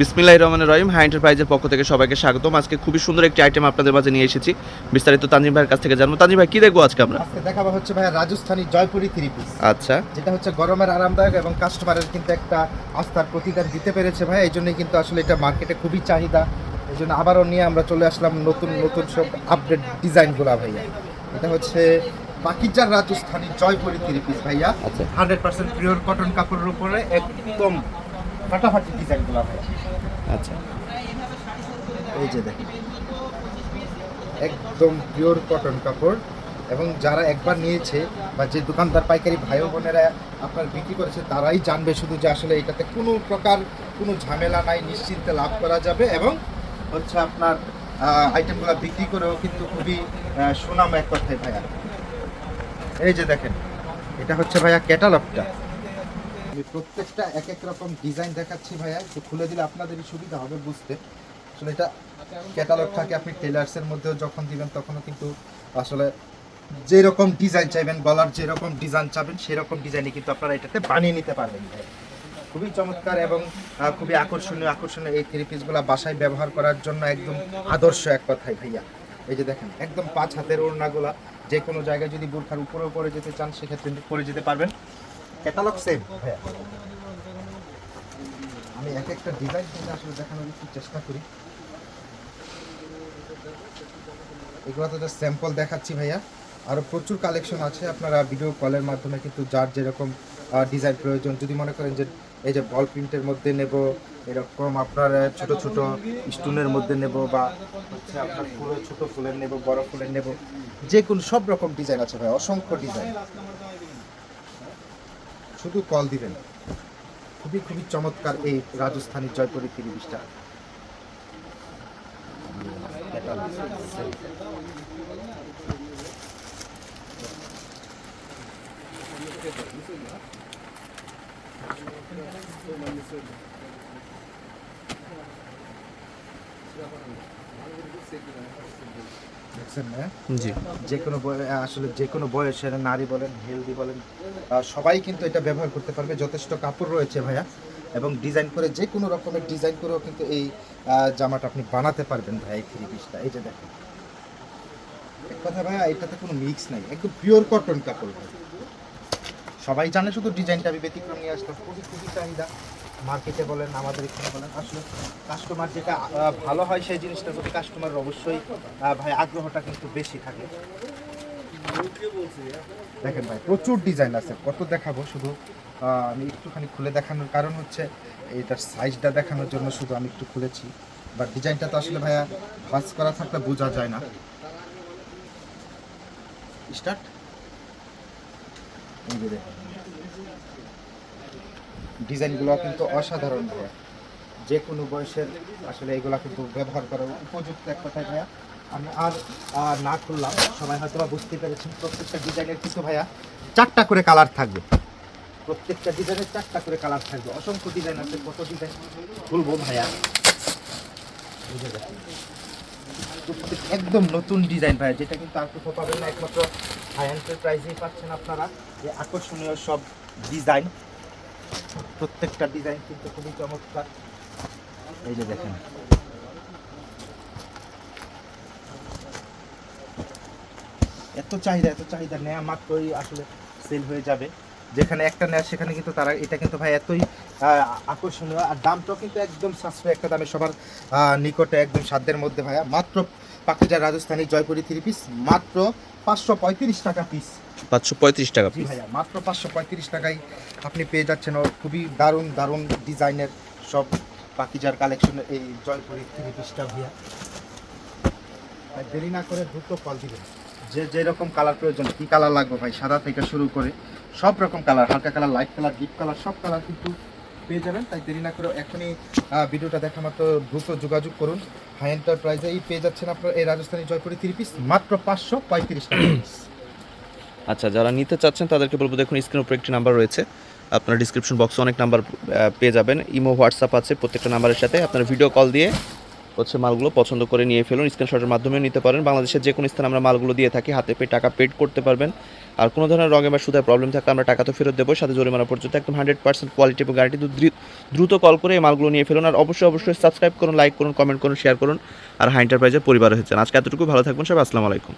বিসমিল্লাহ রহমানের রহিম হাই এন্টারপ্রাইজের পক্ষ থেকে সবাইকে স্বাগতম। আজকে খুবই সুন্দর একটি আইটেম আপনাদের মাঝে নিয়ে এসেছি। বিস্তারিত তানজিম ভাইয়ের কাছ থেকে জানব। তানজিম ভাই কি দেখব আজকে আমরা? আজকে দেখাবো হচ্ছে ভাইয়া রাজস্থানী জয়পুরি থ্রি পিস আচ্ছা। যেটা হচ্ছে গরমের আরামদায়ক এবং কাস্টমারের কিন্তু একটা আস্থার প্রতিদান দিতে পেরেছে ভাই এই জন্যই কিন্তু আসলে এটা মার্কেটে খুবই চাহিদা। এই জন্য আবারও নিয়ে আমরা চলে আসলাম নতুন নতুন সব আপডেট ডিজাইনগুলো ভাইয়া। এটা হচ্ছে পাকিজার রাজস্থানী জয়পুরি থ্রি পিস ভাইয়া। আচ্ছা। হান্ড্রেড পার্সেন্ট পিওর কটন কাপড়ের উপরে একদম ফাটাফাটি ডিজাইনগুলো আচ্ছা। এই যে দেখেন। একদম পিওর কটন কাপড়। এবং যারা একবার নিয়েছে বা যে দোকানদার পাইকারি ভাই বোনেরা আপনার বিক্রি করেছে তারাই জানবে শুধু যে আসলে এটাতে কোনো প্রকার কোনো ঝামেলা নাই নিশ্চিন্তে লাভ করা যাবে এবং হচ্ছে আপনার আইটেমগুলো বিক্রি করেও কিন্তু খুবই সুনাম এক কথায় ভাইয়া। এই যে দেখেন এটা হচ্ছে ভাইয়া ক্যাটালগটা আমি প্রত্যেকটা এক এক রকম ডিজাইন দেখাচ্ছি ভাইয়া। একটু খুলে দিলে আপনাদেরই সুবিধা হবে বুঝতে। আসলে এটা ক্যাটালগ থাকে, আপনি টেলার্সের মধ্যেও যখন দিবেন তখনও কিন্তু আসলে যেরকম ডিজাইন চাইবেন, গলার যেরকম ডিজাইন চাবেন, সেরকম ডিজাইনই কিন্তু আপনারা এটাতে বানিয়ে নিতে পারবেন ভাই খুবই চমৎকার এবং খুবই আকর্ষণীয় আকর্ষণীয় এই থ্রি পিসগুলো বাসায় ব্যবহার করার জন্য একদম আদর্শ এক কথায় ভাইয়া। এই যে দেখেন, একদম পাঁচ হাতের ওড়নাগুলা যে কোনো জায়গায় যদি বোরখার উপরে উপরে যেতে চান, সেক্ষেত্রে পরে যেতে পারবেন। ক্যাটালগ সেম আমি এক একটা ডিজাইন কিন্তু আসলে দেখানোর একটু চেষ্টা করি। এগুলো তো জাস্ট স্যাম্পল দেখাচ্ছি ভাইয়া। আরও প্রচুর কালেকশন আছে। আপনারা ভিডিও কলের মাধ্যমে কিন্তু যার যেরকম ডিজাইন প্রয়োজন, যদি মনে করেন যে এই যে বল প্রিন্টের মধ্যে নেব, এরকম আপনার ছোট ছোট স্টোনের মধ্যে নেব বা হচ্ছে আপনার ফুলের, ছোট ফুলের নেব, বড় ফুলের নেব যে কোনো সব রকম ডিজাইন আছে ভাই অসংখ্য ডিজাইন শুধু কল দিবেন। খুবই খুবই চমৎকার এই রাজস্থানী জয়পুরি দেখছেন না জি যে কোনো আসলে যে কোনো বয়সের নারী বলেন হেলদি বলেন সবাই কিন্তু এটা ব্যবহার করতে পারবে। যথেষ্ট কাপড় রয়েছে ভাইয়া এবং ডিজাইন করে যে কোনো রকমের ডিজাইন করেও কিন্তু এই জামাটা আপনি বানাতে পারবেন ভাই এই থ্রি পিসটা। এই যে দেখেন। এক কথা ভাইয়া এটাতে কোনো মিক্স নাই একদম পিওর কটন কাপড় ভাই সবাই জানে শুধু ডিজাইনটা আমি ব্যতিক্রম নিয়ে আসলাম খুবই খুবই চাহিদা। মার্কেটে বলেন, আমাদের এখানে বলেন, আসলে কাস্টমার যেটা ভালো হয় সেই জিনিসটার প্রতি কাস্টমার অবশ্যই ভাই আগ্রহটা কিন্তু বেশি থাকে। দেখেন ভাই, প্রচুর ডিজাইন আছে, কত দেখাবো শুধু আমি একটুখানি খুলে দেখানোর কারণ হচ্ছে, এটার সাইজটা দেখানোর জন্য শুধু আমি একটু খুলেছি। বাট ডিজাইনটা তো আসলে ভাইয়া ভাজ করা থাকলে বোঝা যায় না। স্টার্ট দেখেন। ডিজাইনগুলো কিন্তু অসাধারণ ভাইয়া যে কোনো বয়সের আসলে এগুলো কিন্তু ব্যবহার করার উপযুক্ত এক কথায় ভাইয়া। আমি আর না খুললাম, সবাই হয়তো বুঝতে পেরেছেন, প্রত্যেকটা ডিজাইনের কিন্তু ভাইয়া চারটা করে কালার থাকবে। প্রত্যেকটা ডিজাইনের চারটা করে কালার থাকবে। অসংখ্য ডিজাইন আছে, কত ডিজাইন খুলবো ভাইয়া? বুঝে যে একদম নতুন ডিজাইন ভাইয়া, যেটা কিন্তু আর কোথাও পাবেন না। একমাত্র হাই এন্টারপ্রাইজেই পাচ্ছেন আপনারা। যে আকর্ষণীয় সব ডিজাইন। প্রত্যেকটা ডিজাইন কিন্তু খুবই চমৎকার। এই যে দেখেন। এত চাহিদা এত চাহিদা নেয়া মাত্রই আসলে সেল হয়ে যাবে। যেখানে একটা নেয়, সেখানে কিন্তু তারা, এটা কিন্তু ভাই এতই আকর্ষণীয়। আর দামটাও কিন্তু একদম সাশ্রয় একটা দামে সবার নিকটে একদম সাধ্যের মধ্যে ভাইয়া। মাত্র পাকিজা রাজস্থানী জয়পুরি থ্রি পিস মাত্র পাঁচশো পঁয়ত্রিশ টাকা পিস পাঁচশো পঁয়ত্রিশ টাকা পিস ভাইয়া মাত্র পাঁচশো পঁয়ত্রিশ টাকায় আপনি পেয়ে যাচ্ছেন খুবই দারুণ দারুণ ডিজাইনের সব পাকিজার কালেকশনের এই জয়পুরি থ্রি পিসটা ভাইয়া। ভাই দেরি না করে দ্রুত কল দিবেন। যে যেরকম কালার প্রয়োজন কী কালার লাগবে ভাই সাদা থেকে শুরু করে সব রকম কালার হালকা colour light colour deep colour সব কালার কিন্তু পেয়ে যাবেন, তাই দেরি না করে এখনই ভিডিওটা দেখা মাত্র, দ্রুত যোগাযোগ করুন। হাই এই পেয়ে যাচ্ছেন আপনার, এই রাজস্থানী জয়পুরি থ্রি পিস মাত্র পাঁচশো পঁয়ত্রিশ আচ্ছা যারা নিতে চাচ্ছেন, তাদেরকে বলব, দেখুন স্ক্রিনের উপরে একটি নাম্বার রয়েছে। আপনার ডিসক্রিপশন বক্সে অনেক নাম্বার পেয়ে যাবেন। ইমো হোয়াটসঅ্যাপ আছে, প্রত্যেকটা নাম্বারের সাথে। আপনার ভিডিও কল দিয়ে হচ্ছে মালগুলো পছন্দ করে নিয়ে ফেলুন। স্ক্রিনশটের মাধ্যমে নিতে পারেন। বাংলাদেশের যে কোনো স্থানে আমরা মালগুলো দিয়ে থাকি। হাতে পেয়ে টাকা পেড করতে পারবেন। আর কোনো ধরনের রঙে বা সুদায় প্রবলেম থাকলে আমরা টাকা তো ফেরত দেবো। সাথে জরিমানা পর্যন্ত একদম হান্ড্রেড পার্সেন্ট কোয়ালিটি এবং গ্যারান্টি দ্রুত কল করে এই মালগুলো নিয়ে ফেলুন। আর অবশ্যই অবশ্যই সাবস্ক্রাইব করুন লাইক করুন কমেন্ট করুন শেয়ার করুন। আর হাই এন্টারপ্রাইজের পরিবার হয়েছেন আজকে এতটুকু। ভালো থাকবেন সবাই। আসসালামু আলাইকুম।